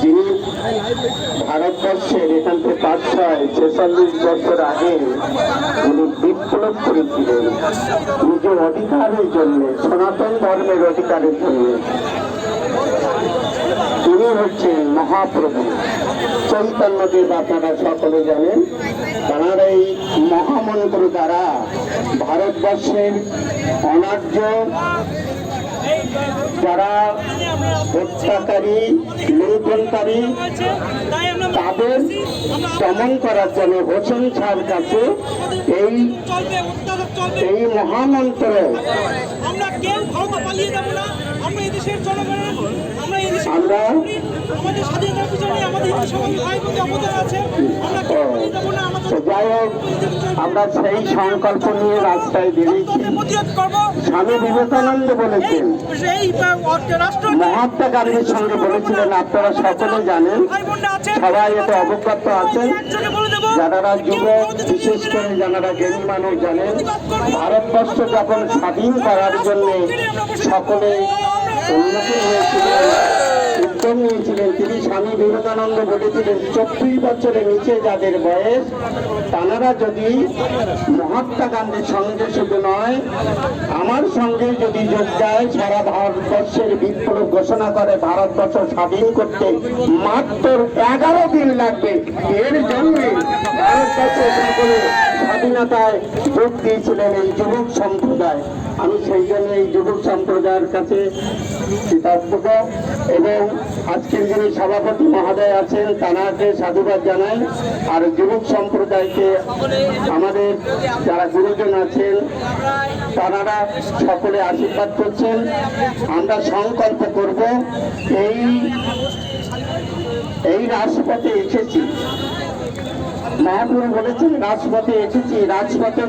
যিনি ভারতবর্ষের এখান থেকে পাঁচশো ছেচল্লিশ বছর আগে উনি বিপ্লব করেছিলেন। নিজের অধিকারের জন্য, সনাতন ধর্মের অধিকারের জন্য। তিনি হচ্ছেন মহাপ্রভু। চৈতন্যদেব আপনারা সকলে জানেন, তাঁর এই মহামন্ত্র দ্বারা ভারতবর্ষের অনার্য যারা হত্যাকারী লুণ্ঠনকারী তাদের দমন করার জন্য হোসেন শাহর কাছে এই এই মহামন্ত্র আমরা আমরা আমাদের স্বাধীনতার পিছনে আমাদের হিন্দু সমাজ ভাই বোনদের অবদান আছে। যাই হোক আমরা সেই সংকল্প নিয়ে রাস্তায় বেরিয়েছি। স্বামী বিবেকানন্দ বলেছেন। মহাত্মা গান্ধীর সঙ্গে বলেছিলেন আপনারা সকলে জানেন সবাই এতে অবগত আছেন যারা যুবক বিশেষ করে যারা জ্ঞানী মানুষ জানেন ভারতবর্ষ যখন স্বাধীন করার জন্য সকলে উন্নতি হয়েছিলেন উদ্যম নিয়েছিলেন তিনি, স্বামী বিবেকানন্দ বলেছিলেন, চব্বিশ বছরের নিচে যাদের বয়স, তারা যদি মহাত্মা গান্ধীর সঙ্গে শুধু নয়, আমার সঙ্গে যদি যোগ দেয়, সারা ভারতবর্ষের বিপ্লব ঘোষণা করে, ভারতবর্ষ স্বাধীন করতে মাত্র এগারো দিন লাগবে। এর জন্য ভারতবর্ষ স্বাধীনতায় যোগ দিয়েছিলেন এই যুবক সম্প্রদায়। আমি সেই জন্য এই যুবক সম্প্রদায়ের কাছে কৃতজ্ঞ এবং আজকের যিনি সভাপতি মহোদয় আছেন তানাকে সাধুবাদ জানাই। আর যুবক সম্প্রদায়কে আমাদের যারা গুরুজন আছেন, তারা সকলে আশীর্বাদ করছেন। আমরা সংকল্প করব, এই এই রাজপথে এসেছি। মহাপুরু বলেছেন, রাজপথে এসেছি, রাজপথে